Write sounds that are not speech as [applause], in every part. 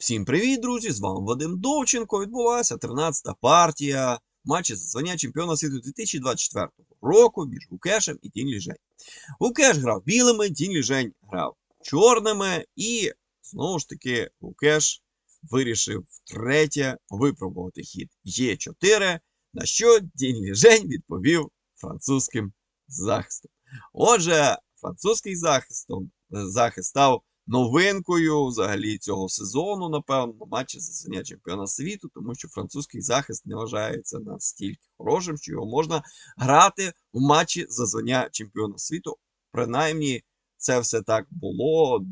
Всім привіт, друзі! З вами Вадим Довченко. Відбулася 13-та партія матчі за звання чемпіона світу 2024 року між Гукешем і Тінь Ліжень. Гукеш грав білими, Тінь Ліжень грав чорними, і знову ж таки Гукеш вирішив втретє випробувати хід Є4, на що Тінь Ліжень відповів французьким захистом. Отже, французький захистом, захист став новинкою взагалі цього сезону, напевно, матчі за звання чемпіона світу, тому що французький захист не вважається настільки хорошим, що його можна грати в матчі за звання чемпіона світу. Принаймні, це все так було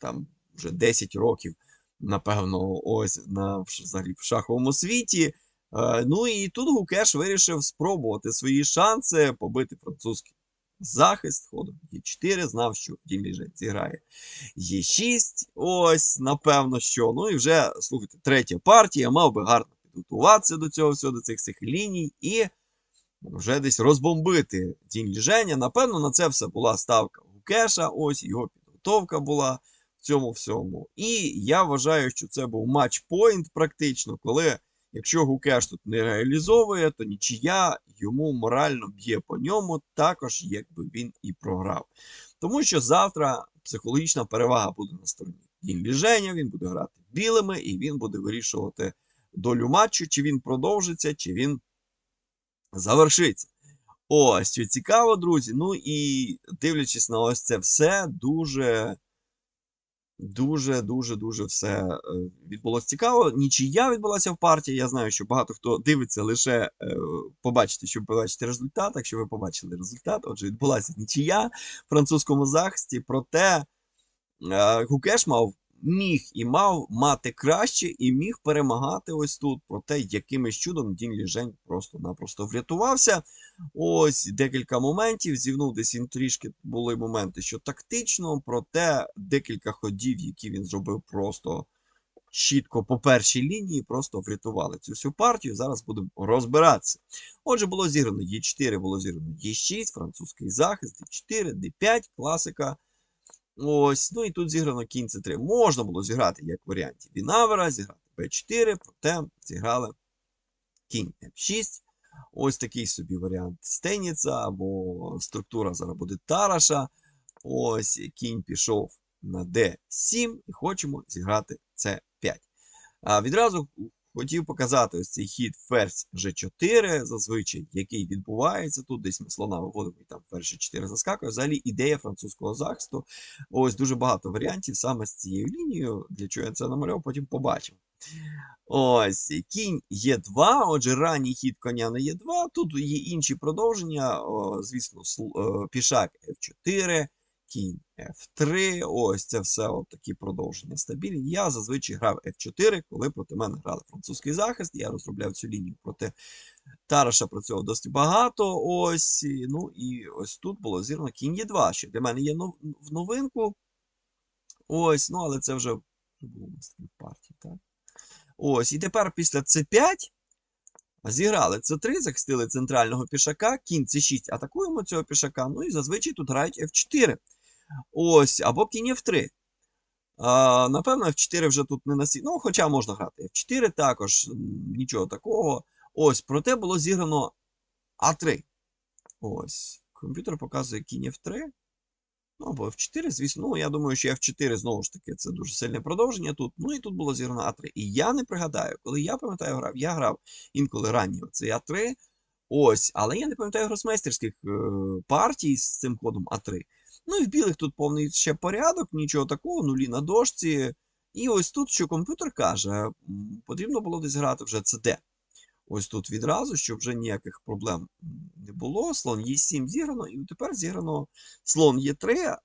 там вже 10 років, напевно, ось на взагалі в шаховому світі. Е, Ну і тут Гукеш вирішив спробувати свої шанси побити французький захист ходом Є4, знав, що Дім Ліжень зіграє Є6. Ось, напевно, що. Ну і вже, слухайте, третя партія, мав би гарно підготуватися до цього всього, до цих цих ліній, і вже десь розбомбити Дінь Ліженя. Напевно, на це все була ставка Гукеша, ось його підготовка була в цьому всьому. І я вважаю, що це був матч-пойнт практично, коли. Якщо Гукеш тут не реалізовує, то нічия йому морально б'є по ньому, також якби він і програв. Тому що завтра психологічна перевага буде на стороні Дін Ліженя, він буде грати білими, і він буде вирішувати долю матчу, чи він продовжиться, чи він завершиться. Ось що цікаво, друзі. Ну і дивлячись на ось це все, дуже. Дуже, дуже, дуже все е, відбулося цікаво. Нічия відбулася в партії. Я знаю, що багато хто дивиться лише е, побачити, щоб побачити результат. Якщо ви побачили результат, отже, відбулася нічия в французькому захисті. Проте е, Гукеш мав міг і мав мати краще, і міг перемагати ось тут. Проте якимось чудом Дін Ліжень просто-напросто врятувався. Ось декілька моментів. Зівнув десь він трішки були моменти, що тактично, проте декілька ходів, які він зробив просто чітко по першій лінії, просто врятували цю всю партію. Зараз будемо розбиратися. Отже, було зіграно Е4, було зіграно Е6, французький захист, Д4, Д5, класика. Ось, ну і тут зіграно кінь С3. Можна було зіграти як в варіанті Вінавера, зіграти Б4, проте зіграли кінь F6. Ось такий собі варіант Стеніца, або структура зараз буде Тараша. Ось кінь пішов на D7 і хочемо зіграти C5. А Відразу хотів показати ось цей хід ферзь G4, зазвичай, який відбувається. Тут десь ми слона виводимо і там ферзь G4 заскакує. Взагалі ідея французького захисту. Ось дуже багато варіантів саме з цією лінією. Для чого я це намалював, потім побачимо. Ось, кінь Е2, отже, ранній хід коня на Е2. Тут є інші продовження, звісно, е, пішак F4, кінь F3. Ось це все от такі продовження стабільні. Я зазвичай грав F4, коли проти мене грали французький захист. Я розробляв цю лінію проти Тараша працював досить багато. Ось, ну і ось тут було зірно кінь Е2, що для мене є в новинку. Ось, ну але це вже було у нас в партії, так? Ось, і тепер після С5 зіграли С3, захистили центрального пішака, кінь С6, атакуємо цього пішака. Ну і зазвичай тут грають F4. Ось, або кінь F3. А, напевно, F4 вже тут не насі... Ну, хоча можна грати F4 також, нічого такого. Ось, проте було зіграно А3. Ось. Комп'ютер показує кінь F3. Ну, або F4, звісно. Ну, я думаю, що F4 знову ж таки це дуже сильне продовження тут. Ну і тут було зіграно А3. І я не пригадаю, коли я пам'ятаю, грав, я грав інколи ранні оцей А3. Ось, але я не пам'ятаю гросмейстерських е, партій з цим ходом А3. Ну і в білих тут повний ще порядок, нічого такого, нулі на дошці. І ось тут, що комп'ютер каже, потрібно було десь грати вже CD. Ось тут відразу, щоб вже ніяких проблем не було. Слон Е7 зіграно, і тепер зіграно слон Е3, е,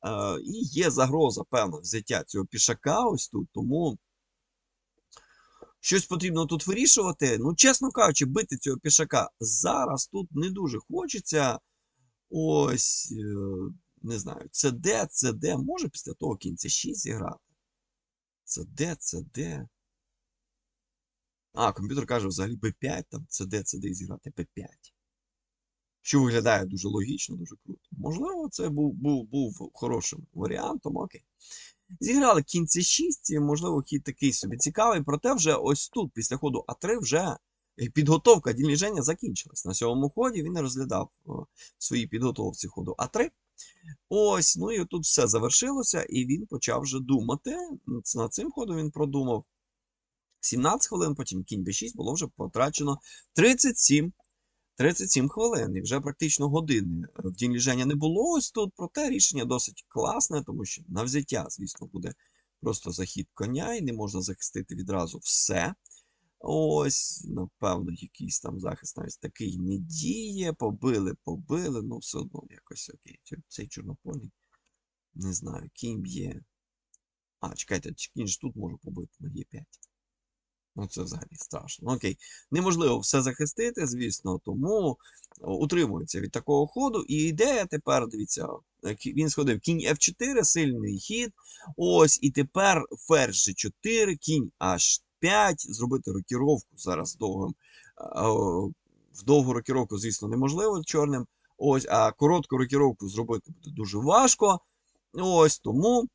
і є загроза певна взяття цього пішака ось тут. Тому щось потрібно тут вирішувати. Ну, чесно кажучи, бити цього пішака зараз тут не дуже хочеться. Ось, е, не знаю, це де. Може після того кінця 6 зіграти. Це де. А, комп'ютер каже взагалі B5, там CD, CD зіграти P5. Що виглядає дуже логічно, дуже круто. Можливо, це був був, був хорошим варіантом, окей. Зіграли кінь c6, можливо, хід такий собі цікавий, проте вже ось тут, після ходу А3, вже підготовка дільніження закінчилась. На сьомому ході він розглядав о, свої підготовці ходу А3. Ось, ну і тут все завершилося, і він почав вже думати. Над цим ходом він продумав 17 хвилин, потім кінь b6 було вже потрачено 37 37 хвилин, і вже практично години в день ліження не було ось тут, проте рішення досить класне, тому що на взяття, звісно, буде просто захід коня, і не можна захистити відразу все. Ось, напевно, якийсь там захист навіть такий не діє. Побили, побили, ну все одно якось окей. Цей- чорнопольний. Не знаю, кінь б'є. А, чекайте, кінь ж тут можу побити на Е5. Ну, це взагалі страшно. Ну, Окей. Неможливо все захистити, звісно, тому утримується від такого ходу. І ідея тепер, дивіться, він сходив кінь F4, сильний хід. Ось, і тепер ферзь G4, кінь H5, зробити рокіровку зараз довгим. В довгу рокіровку, звісно, неможливо чорним. Ось, а коротку рокіровку зробити буде дуже важко. Ось тому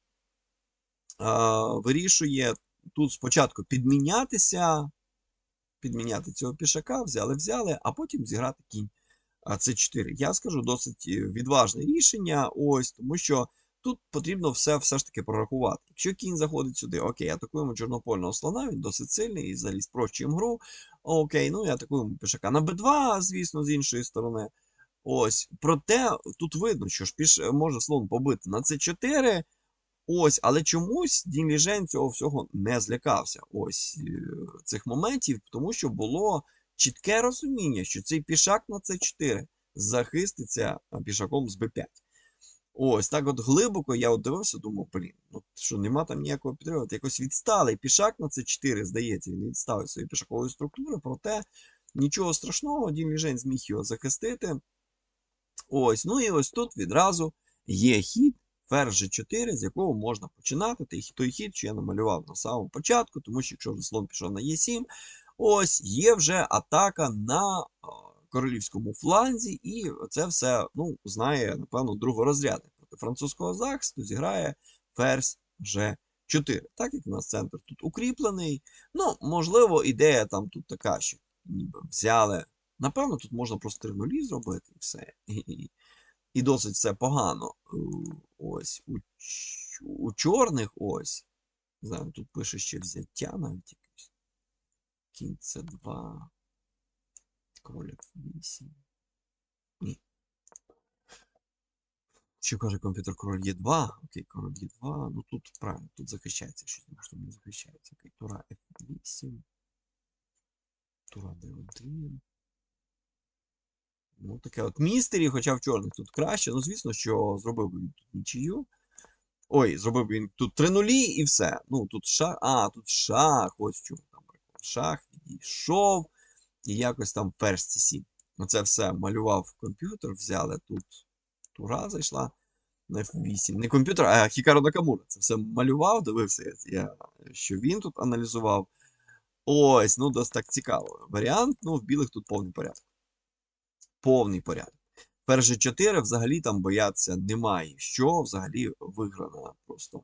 а, вирішує тут спочатку підмінятися, підміняти цього пішака, взяли, взяли, а потім зіграти кінь а, С4. Я скажу досить е, відважне рішення, ось, тому що тут потрібно все все ж таки прорахувати. Якщо кінь заходить сюди, окей, атакуємо чорнопольного слона, він досить сильний і взагалі спрощуємо гру. Окей, ну і атакуємо пішака на Б2, звісно, з іншої сторони. Ось, проте тут видно, що ж піш... може слон побити на С4. Ось, але чомусь Дін Ліжен цього всього не злякався. Ось е, цих моментів, тому що було чітке розуміння, що цей пішак на С4 захиститься пішаком з Б5. Ось так от глибоко я от дивився, думав, блін, ну що нема там ніякого підриву. Якось відсталий пішак на С4, здається, він відставив свої пішакової структури, проте нічого страшного, Дін Ліжен зміг його захистити. Ось, ну і ось тут відразу є хід ферзь G4, з якого можна починати. Той, хід, що я намалював на самому початку, тому що якщо вже слон пішов на Е7, ось є вже атака на королівському фланзі, і це все ну, знає, напевно, другорозрядник. Проти французького захисту зіграє ферзь G4. Так як у нас центр тут укріплений. Ну, можливо, ідея там тут така, що ніби взяли. Напевно, тут можна просто 3 нулі зробити і все. І, досить все погано. Е, Ось у, у чорних ось. Не знаю, тут пише ще взяття навіть якесь. Кінь це 2. Король F8. Ні. Що каже комп'ютер король Е2? Окей, король Е2. Ну тут правильно, тут захищається щось, тому що не захищається. Окей, тура F8. Тура D1. Ну, таке от містері, хоча в чорних тут краще. Ну, звісно, що зробив би він тут нічию. Ой, зробив він тут 3 нулі і все. Ну, тут шах. А, тут шах. Ось в чому там. Шах відійшов. І якось там ферзь c7. Оце все малював комп'ютер, взяли тут тура зайшла на F8. Не комп'ютер, а Хікаро Накамура. Це все малював, дивився, я, що він тут аналізував. Ось, ну, досить так цікаво. Варіант, ну, в білих тут повний порядок повний порядок. Перші 4 взагалі там бояться немає. Що взагалі виграно просто.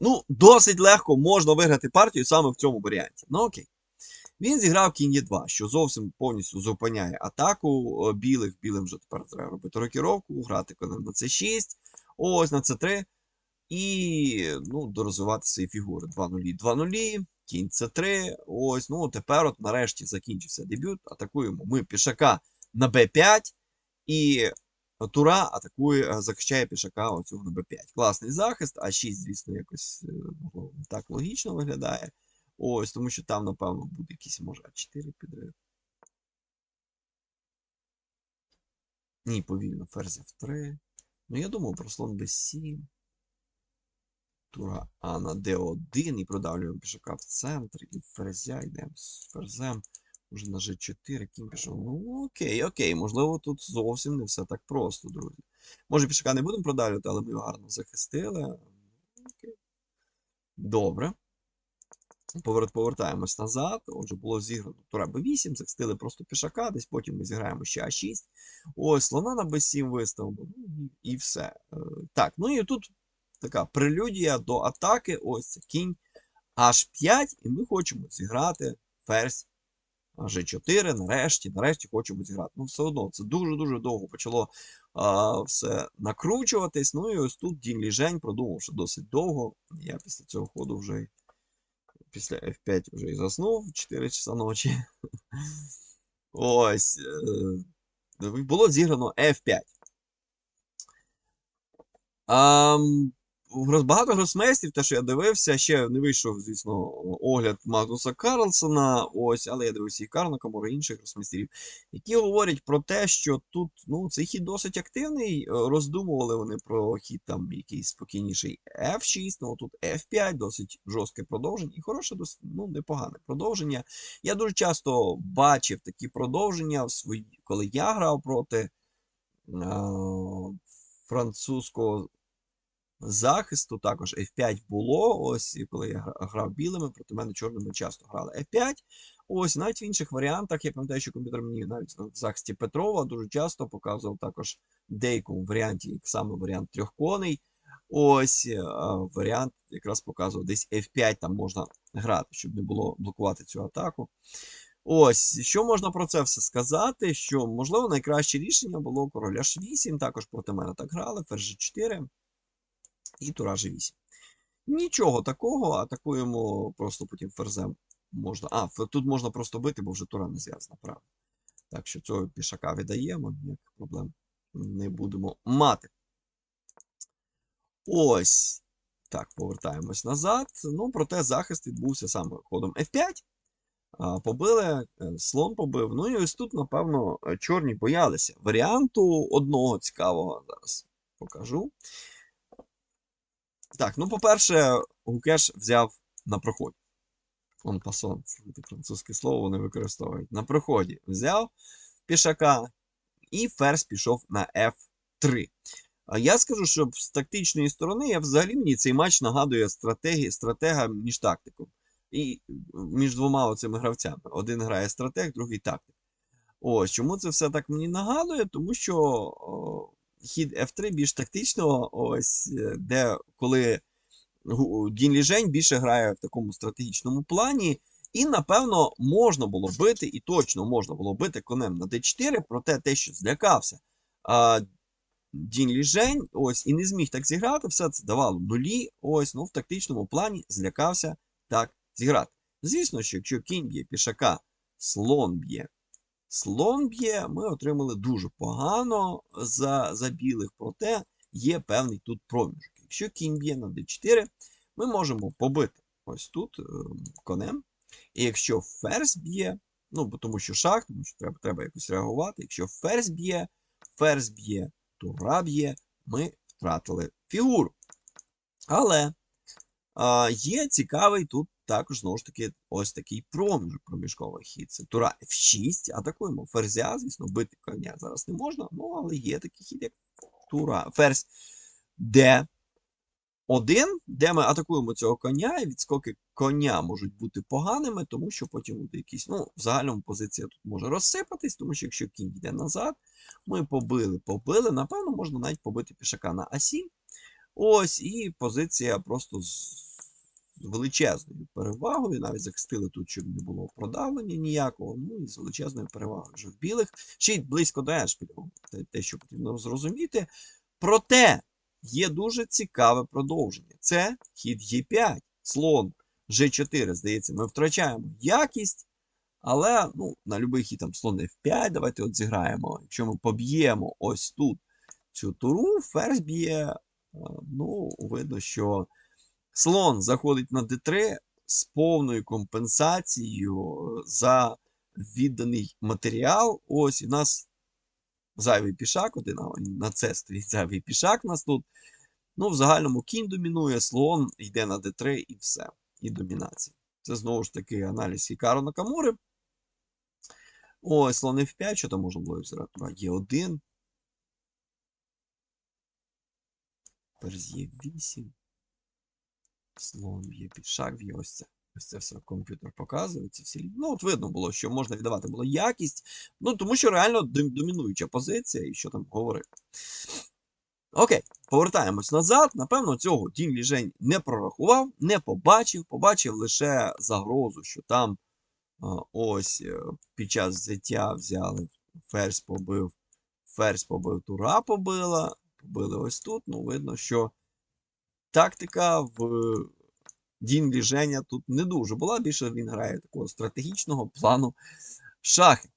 Ну, досить легко можна виграти партію саме в цьому варіанті. Ну окей. Він зіграв кінь Е2, що зовсім повністю зупиняє атаку е, білих. Білим вже тепер треба робити рокіровку, грати конем на С6, ось на С3. І ну, дорозвивати свої фігури. 2 нулі, 2 нулі, кінь С3. Ось, ну тепер от нарешті закінчився дебют. Атакуємо ми пішака на Б5, і Тура атакує, е, захищає пішака оцього на Б5. Класний захист, а 6, звісно, якось е, ну, так логічно виглядає. Ось, тому що там, напевно, буде якийсь, може, А4 підрив. Ні, повільно, ферзь F3. Ну, я думав про слон Б7. Тура А на Д1 і продавлюємо пішака в центр. І ферзя йдемо з ферзем. Може на G4, кінь пішов. Ну, окей, окей. Можливо, тут зовсім не все так просто, друзі. Може, пішака не будемо продавлювати, але ми його гарно захистили. Окей. Добре. Поверт, повертаємось назад. Отже, було зіграно тура Б8, захистили просто пішака, десь потім ми зіграємо ще А6. Ось, слона на Б7 виставимо. Ну, і, і все. Е, Так, ну і тут така прелюдія до атаки. Ось це кінь H5, і ми хочемо зіграти ферзь G4. Нарешті, нарешті хочемо зіграти. Ну, все одно, це дуже-дуже довго почало а, все накручуватись. Ну і ось тут Дін Ліжень продумавши досить довго. Я після цього ходу вже після F5 вже і заснув 4 часа ночі. Ось. е, Було зіграно F5. А, багато гросмейстрів, те, що я дивився, ще не вийшов, звісно, огляд Магнуса Карлсона, ось, але я дивився і Карна Камора, і інших гросмейстрів, які говорять про те, що тут ну, цей хід досить активний. е, Роздумували вони про хід там якийсь спокійніший F6, ну тут F5, досить жорстке продовження, і хороше, досить, ну, непогане продовження. Я дуже часто бачив такі продовження, в свої, коли я грав проти е, французького захисту також F5 було. Ось коли я грав білими, проти мене чорними часто грали F5. Ось навіть в інших варіантах. Я пам'ятаю, що комп'ютер мені навіть в захисті Петрова дуже часто показував також деякому варіанті, як саме варіант трьох коней. Ось е, варіант якраз показував десь F5 там можна грати, щоб не було блокувати цю атаку. Ось, що можна про це все сказати? Що, можливо, найкраще рішення було короля H8, також проти мене так грали, ферзь G4 і тура G8. Нічого такого, атакуємо просто потім ферзем можна. А, тут можна просто бити, бо вже тура не зв'язана, правда. Так що цього пішака віддаємо, ніяких проблем не будемо мати. Ось. Так, повертаємось назад. Ну, проте захист відбувся саме ходом F5. А, Побили, е, слон побив. Ну і ось тут, напевно, чорні боялися. Варіанту одного цікавого зараз покажу. Так, ну, по-перше, Гукеш взяв на проході. Он пасон, це французьке слово вони використовують. На проході взяв пішака, і ферзь пішов на F3. А я скажу, що з тактичної сторони я взагалі мені цей матч нагадує стратегі, стратега між тактиком. І між двома оцими гравцями. Один грає стратег, другий тактик. Ось чому це все так мені нагадує? Тому що хід F3 більш тактичного, ось е, де коли Дін Ліжень більше грає в такому стратегічному плані. І, напевно, можна було бити, і точно можна було бити конем на d4, проте те, що злякався а, Дін Ліжень, ось, і не зміг так зіграти, все це давало нулі. Ось, ну в тактичному плані злякався так зіграти. Звісно, що якщо кінь б'є пішака, слон б'є. Слон б'є, ми отримали дуже погано за, за білих, проте є певний тут проміжок. Якщо кінь б'є на d4, ми можемо побити ось тут е, конем. І якщо ферзь б'є, ну бо тому що шах, тому що треба, треба якось реагувати. Якщо ферзь б'є, ферзь б'є, тура б'є, ми втратили фігуру. Але а, є цікавий тут також, знову ж таки, ось такий проміжок, проміжковий хід. Це тура F6, атакуємо ферзя, звісно, бити коня зараз не можна, ну але є такий хід, як тура, ферзь D1, де ми атакуємо цього коня, і відскоки коня можуть бути поганими, тому що потім буде якийсь, ну, в загальному позиція тут може розсипатись, тому що якщо кінь йде назад, ми побили, побили, напевно, можна навіть побити пішака на А7. Ось, і позиція просто з величезною перевагою, навіть захистили тут, щоб не було продавлення ніякого, ну і з величезною перевагою вже в білих. Ще й близько до Ешпілю, те, те, що потрібно зрозуміти. Проте є дуже цікаве продовження. Це хід Е5, слон G4. Здається, ми втрачаємо якість, але ну, на будь-який хід там слон F5, давайте от зіграємо. Якщо ми поб'ємо ось тут цю туру, ферзь б'є. е, Ну, видно, що слон заходить на d3 з повною компенсацією е, за відданий матеріал. Ось в нас зайвий пішак, один на це стоїть зайвий пішак у нас тут. Ну, в загальному кінь домінує, слон йде на d3 і все. І домінація. Це знову ж таки аналіз Хікаро Накамури. Ось, слон F5, що там можна було взяти? Тура Е1. Ферзь Е8. Слон б'є пішак б'є ось це. Ось це все комп'ютер показує. Ці всі... Ну, от видно було, що можна віддавати було якість. Ну, тому що реально домінуюча позиція, і що там говорити. Окей. повертаємось назад. Напевно, цього Дін Ліжень не прорахував, не побачив, побачив лише загрозу, що там ось е, під час взяття взяли, ферзь побив, ферзь побив, тура побила, побили ось тут. Ну, видно, що тактика в Дін Ліженя тут не дуже була. Більше він грає такого стратегічного плану шахи.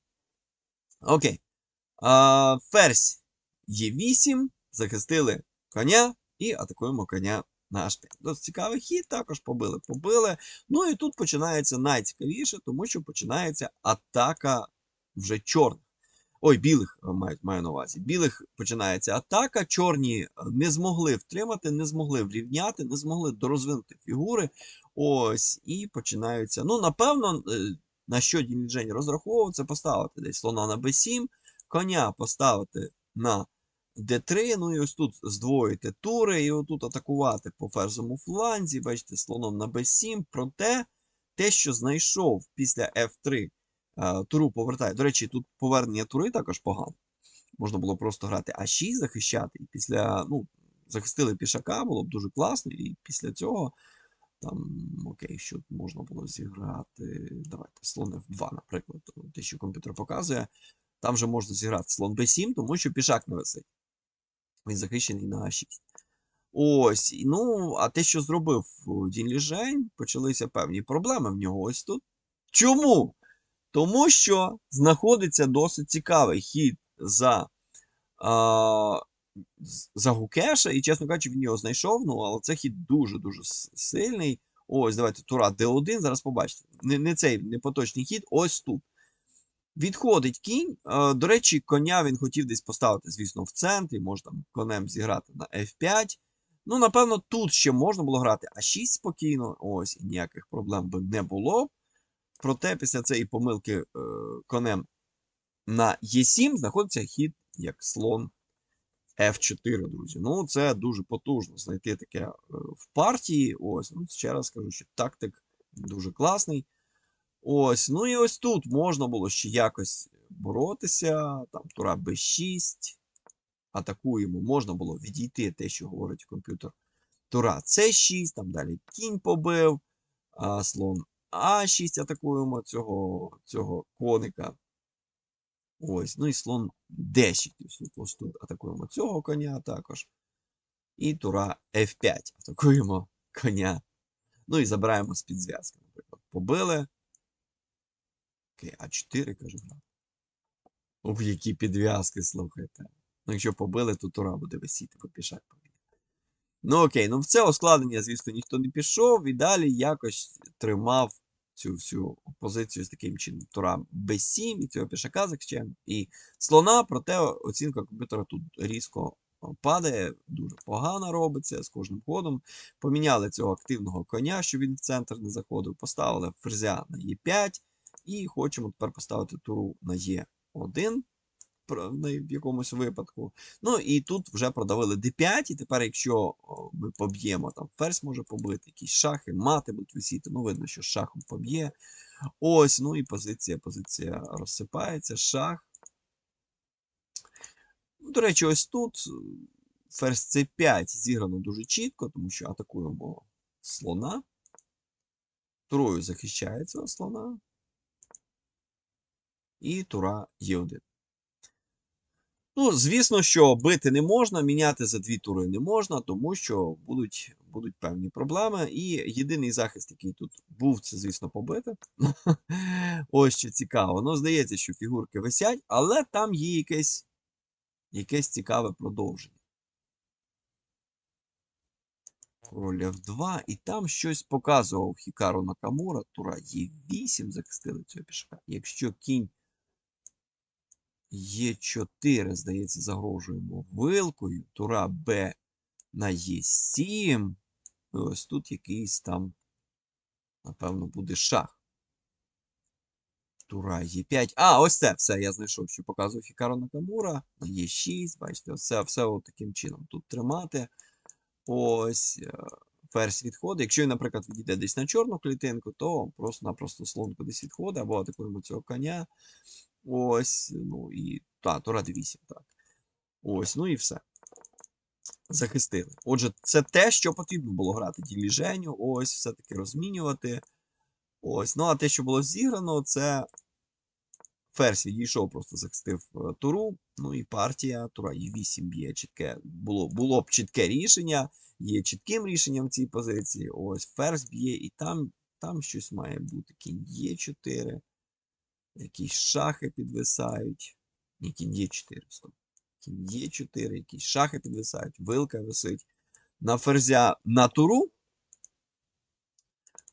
Окей. А, Ферзь Є8. Захистили коня і атакуємо коня на H5. Досить цікавий хід, також побили, побили. Ну і тут починається найцікавіше, тому що починається атака вже чорних. Ой, білих е, маю, маю на увазі. Білих починається атака. Чорні е, не змогли втримати, не змогли врівняти, не змогли дорозвинути фігури. Ось, і починаються. Ну, напевно, е, на що Діміджень розраховував, це поставити десь слона на b7, коня поставити на d3, ну і ось тут здвоїти тури, і отут атакувати по ферзовому фланзі, бачите, слоном на b7. Проте те, що знайшов після f3, е, туру повертає. До речі, тут повернення тури також погано. Можна було просто грати А6 захищати, і після, ну, захистили пішака, було б дуже класно, і після цього. Там, окей, що можна було зіграти. Давайте слон F2, наприклад, те, що комп'ютер показує. Там же можна зіграти слон B7, тому що пішак не висить. Він захищений на А6. Ось. Ну, а те, що зробив Дін Ліжень, почалися певні проблеми в нього ось тут. Чому? Тому що знаходиться досить цікавий хід за. А, за Гукеша, і, чесно кажучи, він його знайшов, ну, але це хід дуже-дуже сильний. Ось, давайте Тура D1, зараз побачите. Не, не цей не поточний хід, ось тут. Відходить кінь. Е, До речі, коня він хотів десь поставити, звісно, в центрі, може там конем зіграти на F5. Ну, напевно, тут ще можна було грати А6 спокійно. Ось, і ніяких проблем би не було. Проте, після цієї помилки е, конем на Е7 знаходиться хід як слон F4, друзі. Ну, це дуже потужно знайти таке е, в партії. Ось, ну, ще раз кажу, що тактик дуже класний. Ось, ну і ось тут можна було ще якось боротися. Там Тура B6. Атакуємо. Можна було відійти те, що говорить комп'ютер. Тура C6, там далі кінь побив, а, слон А6 атакуємо цього, цього коника. Ось, ну і слон D6. Ось тут атакуємо цього коня також. І тура F5. Атакуємо коня. Ну і забираємо з-під зв'язки, наприклад. Побили. Окей, А4, каже. Ох, які підв'язки, слухайте. Ну, якщо побили, то тура буде висіти, бо пішак. Ну окей, ну в це оскладнення, звісно, ніхто не пішов і далі якось тримав цю всю позицію з таким чином. Тура B7, і цього пішака захищаємо, і слона, проте оцінка комп'ютера тут різко падає, дуже погано робиться з кожним ходом. Поміняли цього активного коня, щоб він в центр не заходив, поставили ферзя на Е5, і хочемо тепер поставити туру на Е1 в якомусь випадку. Ну і тут вже продавили d5, і тепер, якщо ми поб'ємо, там ферзь може побити, якісь шахи, мати будуть висіти. Ну, видно, що шахом поб'є. Ось, ну і позиція, позиція розсипається, шах. Ну, До речі, ось тут ферзь c5 зіграно дуже чітко, тому що атакуємо слона. Турою захищається слона. І тура Е1. Ну, звісно, що бити не можна, міняти за дві тури не можна, тому що будуть будуть певні проблеми. І єдиний захист, який тут був, це, звісно, побити. [laughs] Ось що цікаво. Ну, здається, що фігурки висять, але там є якесь, якесь цікаве продовження. Король F2, і там щось показував Хікару Накамура. Тура Е8 захистили цього пішка. Якщо кінь. Е4, здається, загрожуємо вилкою. Тура Б на Е7. І ось тут якийсь там, напевно, буде шах. Тура Е5. А, ось це все. Я знайшов, що показував Хікаро Накамура. На Е6. Бачите, все, все таким чином. Тут тримати. Ось. Ферзь відходить. Якщо він, наприклад, відійде десь на чорну клітинку, то просто-напросто слон кудись відходить, або атакуємо цього коня. Ось, ну і. Та, Тура 8, так. Ось, ну і все. захистили. Отже, це те, що потрібно було грати діліженю, ось, все-таки розмінювати. Ось. Ну, а те, що було зіграно, це ферзь відійшов, просто захистив е, туру. Ну і партія тура і 8 б'є чітке. Було, було б чітке рішення, є чітким рішенням цій позиції. Ось ферзь б'є, і там, там щось має бути. Кінь є 4. Якісь шахи підвисають. Ні, кінь є 4. Стоп. Кінь є 4, якісь шахи підвисають, вилка висить. На ферзя на туру.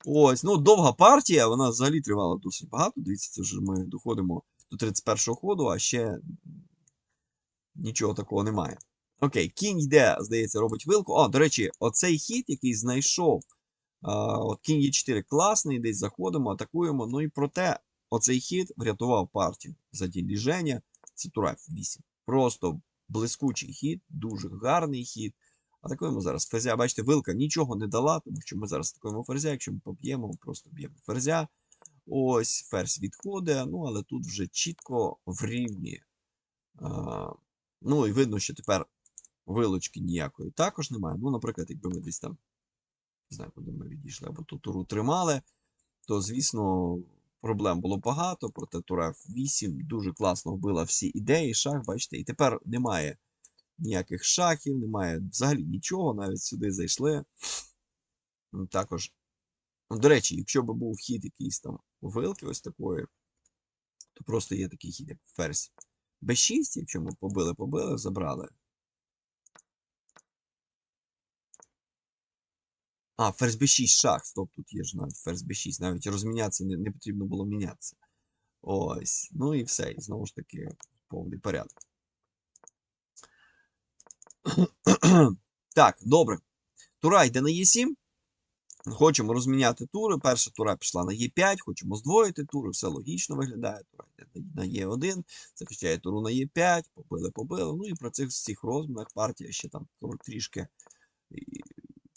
Ось, ну, довга партія, вона взагалі тривала досить багато. Дивіться, це вже ми доходимо до 31-го ходу, а ще нічого такого немає. Окей, кінь йде, здається, робить вилку. О, до речі, оцей хід, який знайшов. От кінь є 4 класний, десь заходимо, атакуємо. Ну і проте оцей хід врятував партію за діліження. Це тура F8. Просто блискучий хід, дуже гарний хід. Атакуємо зараз ферзя. Бачите, вилка нічого не дала, тому що ми зараз атакуємо ферзя. Якщо ми поб'ємо, просто б'ємо ферзя. Ось ферзь відходить, ну але тут вже чітко в рівні. Ну і видно, що тепер вилочки ніякої також немає. Ну, наприклад, якби ми десь там, не знаю, куди ми відійшли, або ту туру тримали, то, звісно, проблем було багато, проте тура F8 дуже класно вбила всі ідеї, шах, бачите, і тепер немає ніяких шахів, немає взагалі нічого, навіть сюди зайшли. Ну, Також, ну, до речі, якщо б був хід якийсь там вилки ось такої, то просто є такий хід, як ферзь B6, якщо ми побили, побили, забрали. А, ферзь B6 шах. Стоп, тут є ж навіть ферзь B6. Навіть розмінятися не, не потрібно було мінятися. Ось. Ну і все. І знову ж таки, повний порядок. [clears throat] так, добре. Тура йде на Е7. Хочемо розміняти тури. Перша тура пішла на Е5, хочемо здвоїти тури, все логічно виглядає. Тура йде на Е1, захищає туру на Е5, побили, побили. Ну і про цих всіх розмінах партія ще там трішки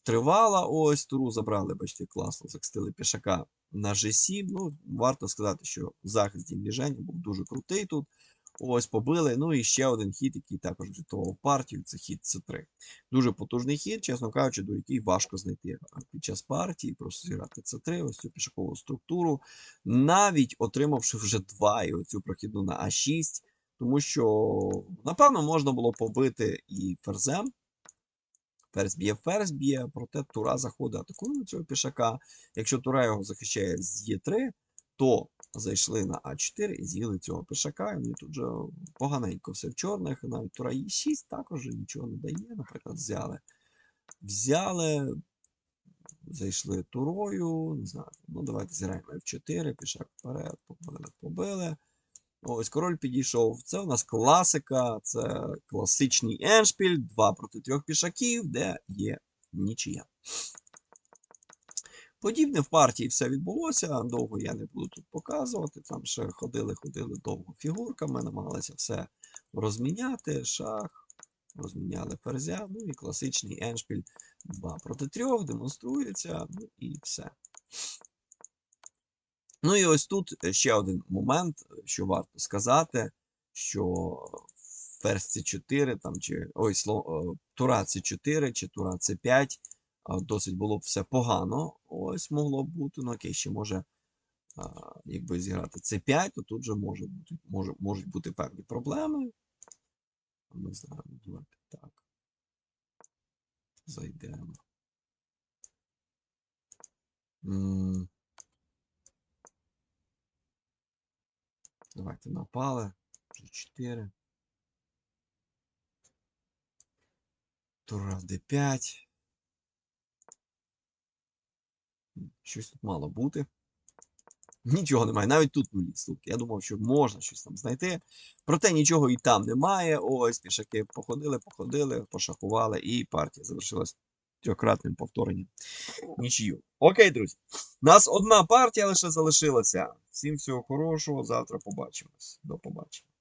тривала. Ось туру забрали, бачите, класно захистили пішака на G7. Ну, варто сказати, що захист дімліження був дуже крутий тут. Ось побили. Ну і ще один хід, який також врятував партію, це хід С3. Дуже потужний хід, чесно кажучи, до який важко знайти під час партії, просто зіграти С3, ось цю пішакову структуру, навіть отримавши вже 2 і оцю прохідну на А6. Тому що, напевно, можна було побити і ферзем. Ферзь б'є, ферзь б'є, проте Тура заходить атакує цього пішака. Якщо Тура його захищає з Е3, то зайшли на А4 і з'їли цього пішака. І тут же поганенько все в чорних. Навіть Тура Е6 також нічого не дає. Наприклад, взяли. Взяли, зайшли турою. Не знаю. Ну, давайте зіграємо F4, пішак вперед, побили, побили. Ось король підійшов. Це у нас класика, це класичний еншпіль, 2 проти 3 пішаків, де є нічия. Подібне в партії все відбулося. Довго я не буду тут показувати. Там ще ходили, ходили довго фігурками, намагалися все розміняти. Шах, розміняли ферзя. Ну і класичний еншпіль 2 проти 3 демонструється. Ну і все. Ну і ось тут ще один момент, що варто сказати, що ферзь C4 там, чи ой, сло, тура C4 чи тура C5 досить було б все погано. Ось могло б бути. Ну окей, ще може, якби зіграти C5, то тут же може бути, може, можуть бути певні проблеми. Ми знаємо, давайте так. Зайдемо. Давайте напали. Вже 4. Тура D5. Щось тут мало бути. Нічого немає, навіть тут нулі. Слухайте, я думав, що можна щось там знайти. Проте нічого і там немає. Ось пішаки походили, походили, пошахували, і партія завершилась трьохкратним повторенням. Нічию. Окей, друзі. Нас одна партія лише залишилася. Всім всього хорошого. Завтра побачимось. До побачення.